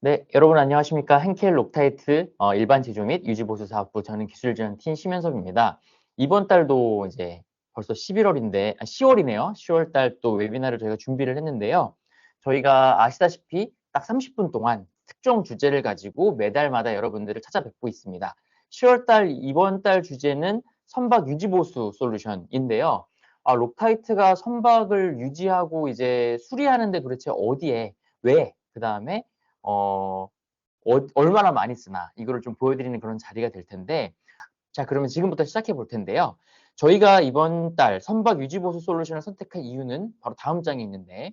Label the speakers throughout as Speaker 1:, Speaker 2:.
Speaker 1: 네, 여러분 안녕하십니까. henkel 록타이트 어, 일반 제조 및 유지보수 사업부 저는 기술지원팀 심현섭입니다. 이번 달도 이제 벌써 11월인데, 아, 10월이네요. 10월 달 또 웨비나를 저희가 준비를 했는데요. 저희가 아시다시피 딱 30분 동안 특정 주제를 가지고 매달마다 여러분들을 찾아뵙고 있습니다. 10월 달, 이번 달 주제는 선박 유지보수 솔루션인데요. 아, 록타이트가 선박을 유지하고 이제 수리하는데 도대체 어디에, 왜, 그 다음에 어, 어, 얼마나 많이 쓰나 이거를 좀 보여드리는 그런 자리가 될 텐데 자 그러면 지금부터 시작해 볼 텐데요. 저희가 이번 달 선박 유지보수 솔루션을 선택한 이유는 바로 다음 장에 있는데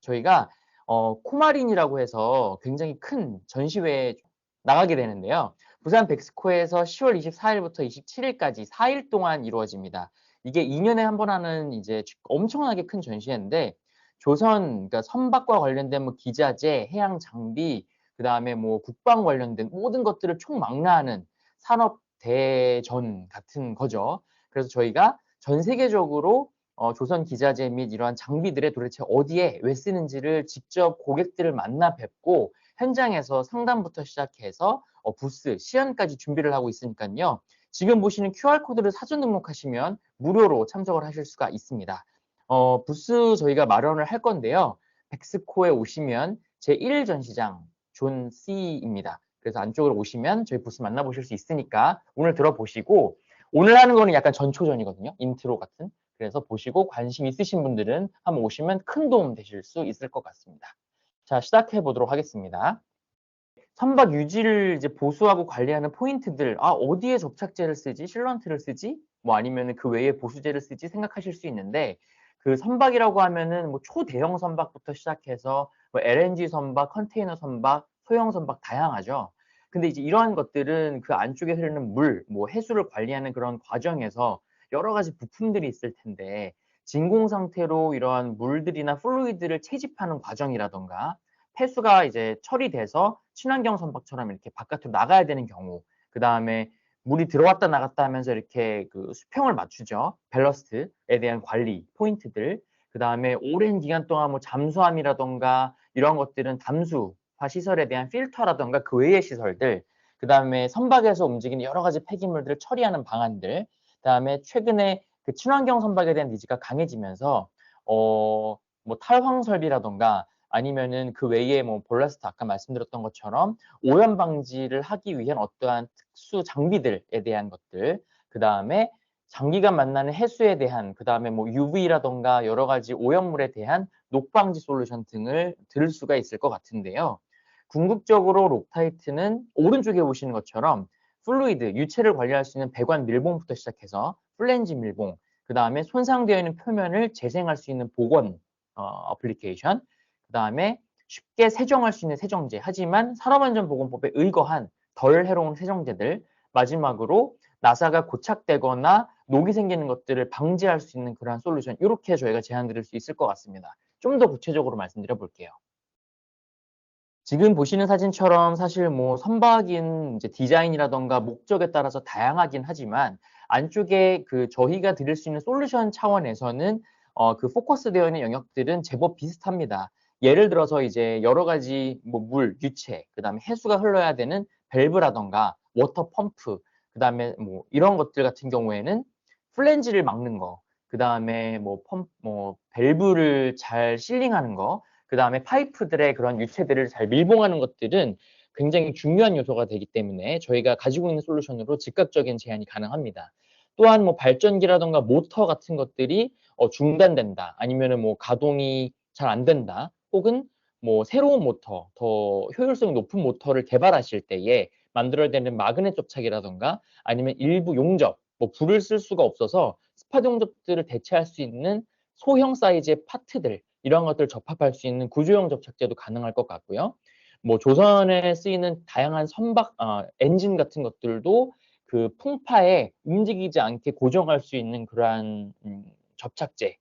Speaker 1: 저희가 어, 코마린이라고 해서 굉장히 큰 전시회에 나가게 되는데요. 부산 백스코에서 10월 24일부터 27일까지 4일 동안 이루어집니다. 이게 2년에 한 번 하는 이제 엄청나게 큰 전시회인데 조선 그러니까 선박과 관련된 뭐 기자재, 해양 장비, 그 다음에 뭐 국방 관련된 모든 것들을 총망라하는 산업 대전 같은 거죠. 그래서 저희가 전 세계적으로 어, 조선 기자재 및 이러한 장비들의 도대체 어디에 왜 쓰는지를 직접 고객들을 만나 뵙고 현장에서 상담부터 시작해서 어, 부스, 시연까지 준비를 하고 있으니까요. 지금 보시는 QR코드를 사전 등록하시면 무료로 참석을 하실 수가 있습니다. 어, 부스 저희가 마련을 할 건데요. 백스코에 오시면 제1 전시장 존 C입니다. 그래서 안쪽으로 오시면 저희 부스 만나보실 수 있으니까 오늘 들어보시고 오늘 하는 거는 약간 전초전이거든요. 인트로 같은. 그래서 보시고 관심 있으신 분들은 한번 오시면 큰 도움 되실 수 있을 것 같습니다. 자, 시작해 보도록 하겠습니다. 선박 유지를 이제 보수하고 관리하는 포인트들, 아, 어디에 접착제를 쓰지? 실런트를 쓰지? 뭐 아니면 그 외에 보수제를 쓰지? 생각하실 수 있는데, 그 선박이라고 하면은 뭐 초대형 선박부터 시작해서 뭐 LNG 선박, 컨테이너 선박, 소형 선박 다양하죠. 근데 이제 이러한 것들은 그 안쪽에 흐르는 물, 뭐 해수를 관리하는 그런 과정에서 여러 가지 부품들이 있을 텐데 진공 상태로 이러한 물들이나 플루이드를 채집하는 과정이라던가 폐수가 이제 처리돼서 친환경 선박처럼 이렇게 바깥으로 나가야 되는 경우, 그 다음에 물이 들어왔다 나갔다 하면서 이렇게 그 수평을 맞추죠. 밸러스트에 대한 관리 포인트들. 그 다음에 오랜 기간 동안 뭐 잠수함이라던가 이런 것들은 담수화 시설에 대한 필터라던가 그 외의 시설들. 그 다음에 선박에서 움직이는 여러 가지 폐기물들을 처리하는 방안들. 그 다음에 최근에 그 친환경 선박에 대한 니즈가 강해지면서 어 뭐 탈황 설비라던가 아니면은 그 외에 뭐 볼라스트 아까 말씀드렸던 것처럼 오염 방지를 하기 위한 어떠한 특수 장비들에 대한 것들, 그 다음에 장기간 만나는 해수에 대한, 그 다음에 뭐 UV라던가 여러 가지 오염물에 대한 녹방지 솔루션 등을 들을 수가 있을 것 같은데요. 궁극적으로 록타이트는 오른쪽에 보시는 것처럼 플루이드, 유체를 관리할 수 있는 배관 밀봉부터 시작해서 플랜지 밀봉, 그 다음에 손상되어 있는 표면을 재생할 수 있는 복원 어, 어플리케이션, 그 다음에 쉽게 세정할 수 있는 세정제 하지만 산업안전보건법에 의거한 덜 해로운 세정제들 마지막으로 나사가 고착되거나 녹이 생기는 것들을 방지할 수 있는 그러한 솔루션 이렇게 저희가 제안 드릴 수 있을 것 같습니다. 좀 더 구체적으로 말씀드려 볼게요. 지금 보시는 사진처럼 사실 뭐 선박인 이제 디자인이라던가 목적에 따라서 다양하긴 하지만 안쪽에 그 저희가 드릴 수 있는 솔루션 차원에서는 어, 그 포커스 되어 있는 영역들은 제법 비슷합니다. 예를 들어서 이제 여러 가지 뭐 물, 유체, 그 다음에 해수가 흘러야 되는 밸브라던가 워터 펌프, 그 다음에 뭐 이런 것들 같은 경우에는 플랜지를 막는 거, 그 다음에 뭐 펌프, 뭐 밸브를 잘 실링하는 거, 그 다음에 파이프들의 그런 유체들을 잘 밀봉하는 것들은 굉장히 중요한 요소가 되기 때문에 저희가 가지고 있는 솔루션으로 즉각적인 제한이 가능합니다. 또한 뭐 발전기라던가 모터 같은 것들이 어 중단된다 아니면은 뭐 가동이 잘 안 된다 혹은 뭐 새로운 모터, 더 효율성 높은 모터를 개발하실 때에 만들어야 되는 마그넷 접착이라던가 아니면 일부 용접, 뭐 불을 쓸 수가 없어서 스팟 용접들을 대체할 수 있는 소형 사이즈의 파트들 이런 것들을 접합할 수 있는 구조형 접착제도 가능할 것 같고요. 뭐 조선에 쓰이는 다양한 선박 어, 엔진 같은 것들도 그 풍파에 움직이지 않게 고정할 수 있는 그러한 음, 접착제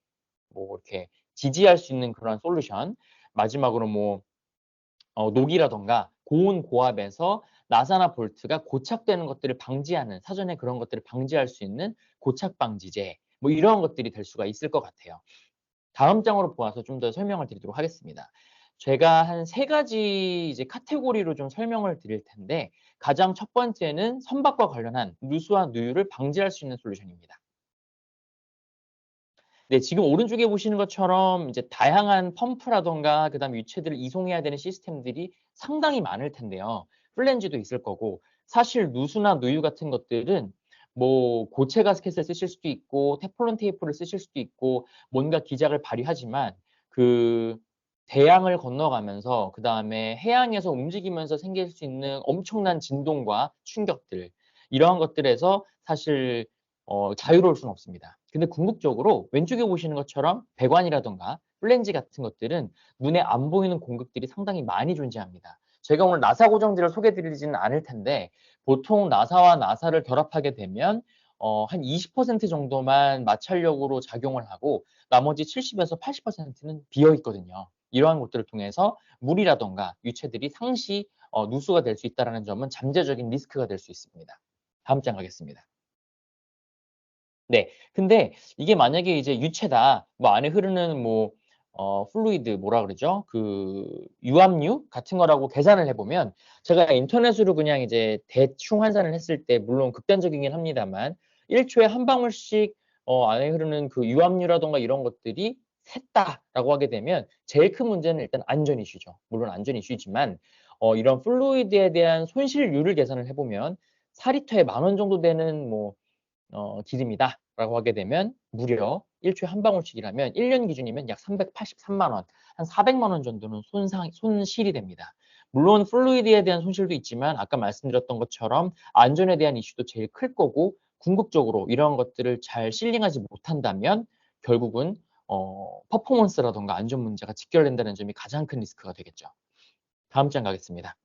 Speaker 1: 뭐 이렇게 지지할 수 있는 그런 솔루션 마지막으로 뭐 어, 녹이라던가 고온 고압에서 나사나 볼트가 고착되는 것들을 방지하는 사전에 그런 것들을 방지할 수 있는 고착 방지제 뭐 이런 것들이 될 수가 있을 것 같아요. 다음 장으로 보아서 좀 더 설명을 드리도록 하겠습니다. 제가 한 세 가지 이제 카테고리로 좀 설명을 드릴 텐데 가장 첫 번째는 선박과 관련한 누수와 누유를 방지할 수 있는 솔루션입니다. 네, 지금 오른쪽에 보시는 것처럼 이제 다양한 펌프라던가 그다음 유체들을 이송해야 되는 시스템들이 상당히 많을 텐데요. 플랜지도 있을 거고 사실 누수나 누유 같은 것들은 뭐 고체 가스켓을 쓰실 수도 있고 테플론 테이프를 쓰실 수도 있고 뭔가 기작을 발휘하지만 그 대양을 건너가면서 그 다음에 해양에서 움직이면서 생길 수 있는 엄청난 진동과 충격들 이러한 것들에서 사실 어, 자유로울 수는 없습니다. 근데 궁극적으로 왼쪽에 보시는 것처럼 배관이라던가 플랜지 같은 것들은 눈에 안 보이는 공극들이 상당히 많이 존재합니다. 제가 오늘 나사 고정지를 소개드리지는 않을 텐데 보통 나사와 나사를 결합하게 되면 어, 한 20% 정도만 마찰력으로 작용을 하고 나머지 70에서 80%는 비어 있거든요. 이러한 것들을 통해서 물이라던가 유체들이 상시 어, 누수가 될 수 있다는 점은 잠재적인 리스크가 될 수 있습니다. 다음 장 가겠습니다. 네. 근데 이게 만약에 이제 유체다. 뭐 안에 흐르는 뭐 어, 플루이드 뭐라 그러죠? 그 유압류 같은 거라고 계산을 해 보면 제가 인터넷으로 그냥 이제 대충 환산을 했을 때 물론 극단적이긴 합니다만 1초에 한 방울씩 어, 안에 흐르는 그 유압류라던가 이런 것들이 샜다라고 하게 되면 제일 큰 문제는 일단 안전 이슈죠. 물론 안전 이슈지만 어, 이런 플루이드에 대한 손실률을 계산을 해보면 4리터에 만 원 정도 되는 뭐 어, 기름이다 라고 하게 되면 무려 1초에 한 방울씩이라면 1년 기준이면 약 383만 원, 한 400만 원 정도는 손상, 손실이 됩니다. 물론 플루이드에 대한 손실도 있지만 아까 말씀드렸던 것처럼 안전에 대한 이슈도 제일 클 거고 궁극적으로 이런 것들을 잘 실링하지 못한다면 결국은 어, 퍼포먼스라던가 안전 문제가 직결된다는 점이 가장 큰 리스크가 되겠죠. 다음 장 가겠습니다.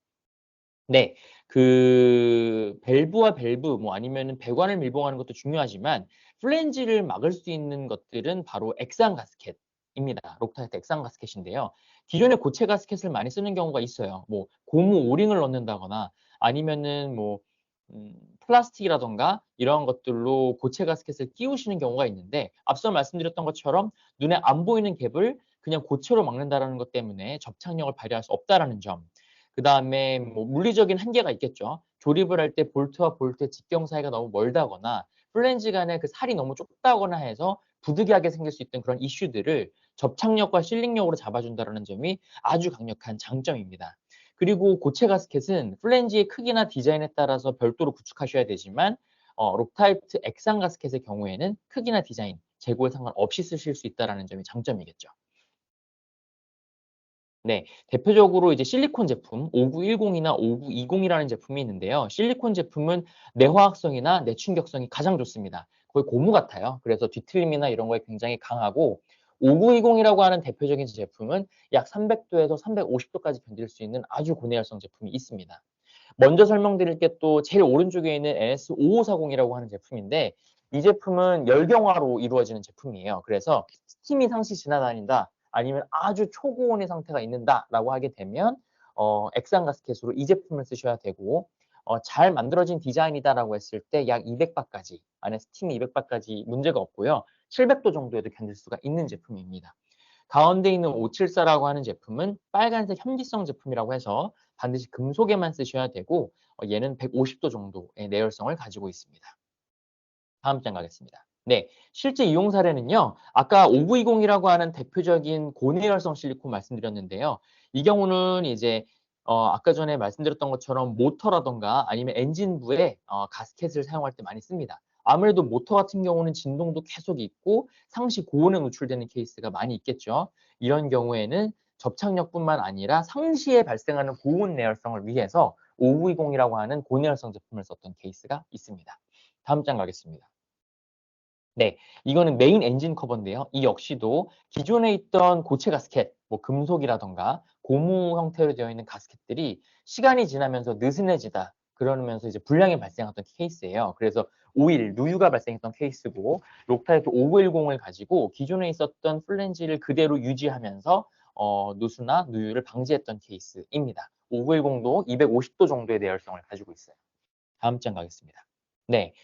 Speaker 1: 네, 그 밸브와 밸브 뭐 아니면은 배관을 밀봉하는 것도 중요하지만 플랜지를 막을 수 있는 것들은 바로 액상 가스켓 입니다. 록타이트 액상 가스켓인데요. 기존에 고체 가스켓을 많이 쓰는 경우가 있어요. 뭐 고무 오링을 넣는다거나 아니면은 뭐 음, 플라스틱이라던가 이런 것들로 고체 가스켓을 끼우시는 경우가 있는데 앞서 말씀드렸던 것처럼 눈에 안 보이는 갭을 그냥 고체로 막는다라는 것 때문에 접착력을 발휘할 수 없다라는 점. 그 다음에 뭐 물리적인 한계가 있겠죠. 조립을 할 때 볼트와 볼트의 직경 사이가 너무 멀다거나 플랜지 간에 그 살이 너무 좁다거나 해서 부득이하게 생길 수 있던 그런 이슈들을 접착력과 실링력으로 잡아준다는 점이 아주 강력한 장점입니다. 그리고 고체 가스켓은 플랜지의 크기나 디자인에 따라서 별도로 구축하셔야 되지만 어, 록타이트 액상 가스켓의 경우에는 크기나 디자인, 재고에 상관없이 쓰실 수 있다는 점이 장점이겠죠. 네, 대표적으로 이제 실리콘 제품 5910이나 5920이라는 제품이 있는데요. 실리콘 제품은 내화학성이나 내충격성이 가장 좋습니다. 거의 고무 같아요. 그래서 뒤틀림이나 이런 거에 굉장히 강하고 5920이라고 하는 대표적인 제품은 약 300도에서 350도까지 견딜 수 있는 아주 고내열성 제품이 있습니다. 먼저 설명드릴 게 또 제일 오른쪽에 있는 NS5540이라고 하는 제품인데 이 제품은 열경화로 이루어지는 제품이에요. 그래서 스팀이 상시 지나다닌다. 아니면 아주 초고온의 상태가 있는다라고 하게 되면 어, 액상 가스켓으로 이 제품을 쓰셔야 되고 어, 잘 만들어진 디자인이다라고 했을 때 약 200바까지 안에 스팀이 200바까지 문제가 없고요. 700도 정도에도 견딜 수가 있는 제품입니다. 가운데 있는 574라고 하는 제품은 빨간색 현기성 제품이라고 해서 반드시 금속에만 쓰셔야 되고 어, 얘는 150도 정도의 내열성을 가지고 있습니다. 다음 장 가겠습니다. 네, 실제 이용 사례는요. 아까 5920이라고 하는 대표적인 고내열성 실리콘 말씀드렸는데요. 이 경우는 이제 어, 아까 전에 말씀드렸던 것처럼 모터라던가 아니면 엔진부에 어, 가스켓을 사용할 때 많이 씁니다. 아무래도 모터 같은 경우는 진동도 계속 있고 상시 고온에 노출되는 케이스가 많이 있겠죠. 이런 경우에는 접착력뿐만 아니라 상시에 발생하는 고온 내열성을 위해서 5920이라고 하는 고내열성 제품을 썼던 케이스가 있습니다. 다음 장 가겠습니다. 네, 이거는 메인 엔진 커버인데요. 이 역시도 기존에 있던 고체 가스켓, 뭐 금속이라던가 고무 형태로 되어 있는 가스켓들이 시간이 지나면서 느슨해지다. 그러면서 이제 불량이 발생했던 케이스예요. 그래서 오일, 누유가 발생했던 케이스고 록타이트 5910을 가지고 기존에 있었던 플랜지를 그대로 유지하면서 어, 누수나 누유를 방지했던 케이스입니다. 5910도 250도 정도의 내열성을 가지고 있어요. 다음 장 가겠습니다. 네,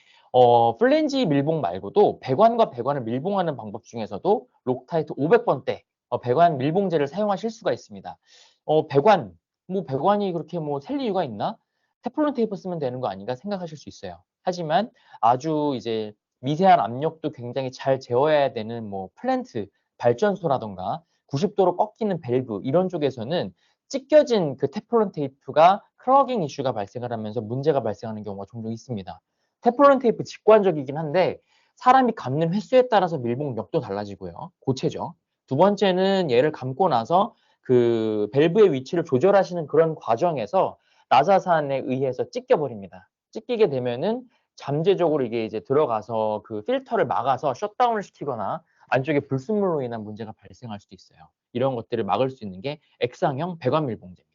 Speaker 1: 어, 플랜지 밀봉 말고도 배관과 배관을 밀봉하는 방법 중에서도 록타이트 500번대 어, 배관 밀봉제를 사용하실 수가 있습니다. 어, 배관, 뭐 배관이 그렇게 뭐 셀 이유가 있나? 테플론 테이프 쓰면 되는 거 아닌가 생각하실 수 있어요. 하지만 아주 이제 미세한 압력도 굉장히 잘 제어해야 되는 뭐 플랜트, 발전소라던가 90도로 꺾이는 밸브 이런 쪽에서는 찢겨진 그 테플론 테이프가 크러깅 이슈가 발생을 하면서 문제가 발생하는 경우가 종종 있습니다. 테플론 테이프 직관적이긴 한데 사람이 감는 횟수에 따라서 밀봉력도 달라지고요. 고체죠. 두 번째는 얘를 감고 나서 그 밸브의 위치를 조절하시는 그런 과정에서 나사산에 의해서 찢겨버립니다. 찢기게 되면은 잠재적으로 이게 이제 들어가서 그 필터를 막아서 셧다운을 시키거나 안쪽에 불순물로 인한 문제가 발생할 수도 있어요. 이런 것들을 막을 수 있는 게 X상형 배관 밀봉제입니다.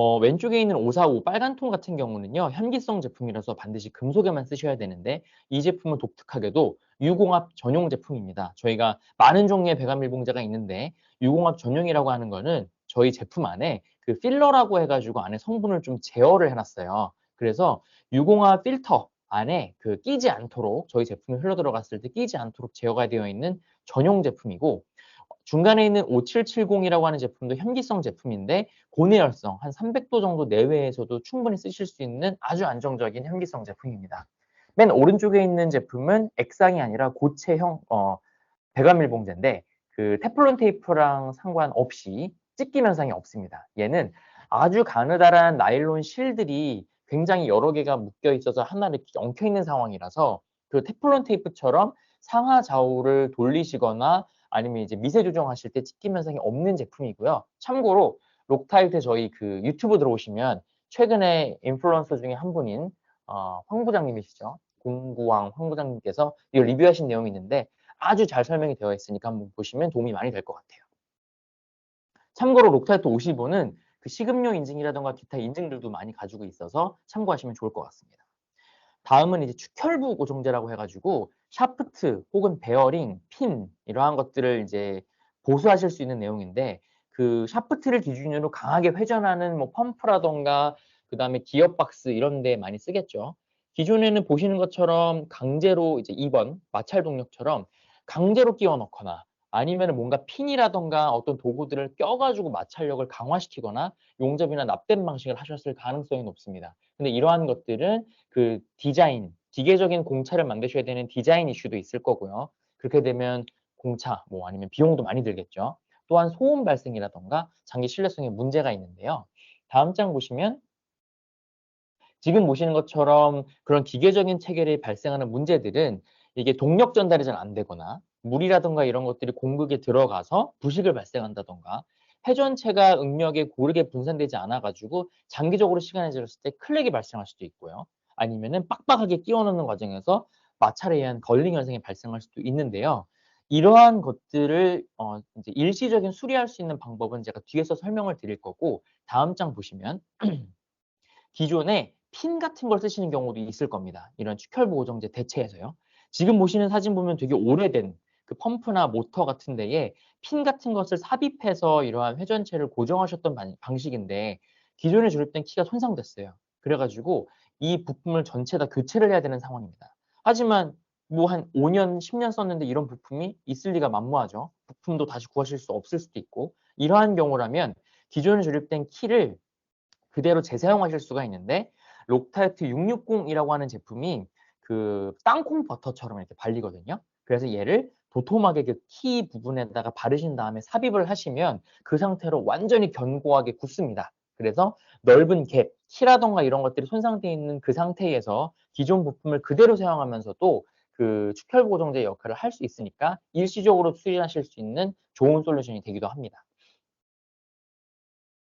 Speaker 1: 어, 왼쪽에 있는 545 빨간 통 같은 경우는요, 현기성 제품이라서 반드시 금속에만 쓰셔야 되는데, 이 제품은 독특하게도 유공합 전용 제품입니다. 저희가 많은 종류의 배관 밀봉제가 있는데, 유공합 전용이라고 하는 거는 저희 제품 안에 그 필러라고 해가지고 안에 성분을 좀 제어를 해놨어요. 그래서 유공합 필터 안에 그 끼지 않도록 저희 제품이 흘러 들어갔을 때 끼지 않도록 제어가 되어 있는 전용 제품이고 중간에 있는 5770이라고 하는 제품도 현기성 제품인데 고내열성 한 300도 정도 내외에서도 충분히 쓰실 수 있는 아주 안정적인 현기성 제품입니다. 맨 오른쪽에 있는 제품은 액상이 아니라 고체형 어, 배관밀봉제인데 그 테플론 테이프랑 상관없이 찢김 현상이 없습니다. 얘는 아주 가느다란 나일론 실들이 굉장히 여러 개가 묶여 있어서 하나를 엉켜 있는 상황이라서 그 테플론 테이프처럼 상하 좌우를 돌리시거나 아니면 이제 미세 조정하실 때 찢김 현상이 없는 제품이고요. 참고로 록타이트 저희 그 유튜브 들어오시면 최근에 인플루언서 중에 한 분인 어, 황 부장님이시죠. 공구왕 황 부장님께서 이걸 리뷰하신 내용이 있는데 아주 잘 설명이 되어 있으니까 한번 보시면 도움이 많이 될 것 같아요. 참고로 록타이트 55는 그 식음료 인증이라던가 기타 인증들도 많이 가지고 있어서 참고하시면 좋을 것 같습니다. 다음은 이제 축혈부 고정제라고 해가지고 샤프트 혹은 베어링, 핀 이러한 것들을 이제 보수하실 수 있는 내용인데 그 샤프트를 기준으로 강하게 회전하는 뭐 펌프라던가 그 다음에 기어박스 이런 데 많이 쓰겠죠. 기존에는 보시는 것처럼 강제로 이제 2번 마찰 동력처럼 강제로 끼워 넣거나 아니면 뭔가 핀이라던가 어떤 도구들을 껴가지고 마찰력을 강화시키거나 용접이나 납땜 방식을 하셨을 가능성이 높습니다. 근데 이러한 것들은 그 디자인, 기계적인 공차를 만드셔야 되는 디자인 이슈도 있을 거고요. 그렇게 되면 공차, 뭐 아니면 비용도 많이 들겠죠. 또한 소음 발생이라던가 장기 신뢰성에 문제가 있는데요. 다음 장 보시면 지금 보시는 것처럼 그런 기계적인 체결이 발생하는 문제들은 이게 동력 전달이 잘 안 되거나 물이라든가 이런 것들이 공극에 들어가서 부식을 발생한다던가 회전체가 응력에 고르게 분산되지 않아 가지고 장기적으로 시간이 지났을 때 클렉이 발생할 수도 있고요. 아니면은 빡빡하게 끼워 넣는 과정에서 마찰에 의한 걸링 현상이 발생할 수도 있는데요. 이러한 것들을 어 이제 일시적인 수리할 수 있는 방법은 제가 뒤에서 설명을 드릴 거고 다음 장 보시면 기존에 핀 같은 걸 쓰시는 경우도 있을 겁니다. 이런 축혈부 고정제 대체해서요. 지금 보시는 사진 보면 되게 오래된 그 펌프나 모터 같은 데에 핀 같은 것을 삽입해서 이러한 회전체를 고정하셨던 방식인데 기존에 조립된 키가 손상됐어요. 그래가지고 이 부품을 전체 다 교체를 해야 되는 상황입니다. 하지만 뭐 한 5년, 10년 썼는데 이런 부품이 있을 리가 만무하죠. 부품도 다시 구하실 수 없을 수도 있고 이러한 경우라면 기존에 조립된 키를 그대로 재사용하실 수가 있는데 록타이트 660이라고 하는 제품이 그 땅콩 버터처럼 이렇게 발리거든요. 그래서 얘를 도톰하게 그 키 부분에다가 바르신 다음에 삽입을 하시면 그 상태로 완전히 견고하게 굳습니다. 그래서 넓은 갭, 키라던가 이런 것들이 손상되어 있는 그 상태에서 기존 부품을 그대로 사용하면서도 그 축혈 고정제 역할을 할 수 있으니까 일시적으로 수리하실 수 있는 좋은 솔루션이 되기도 합니다.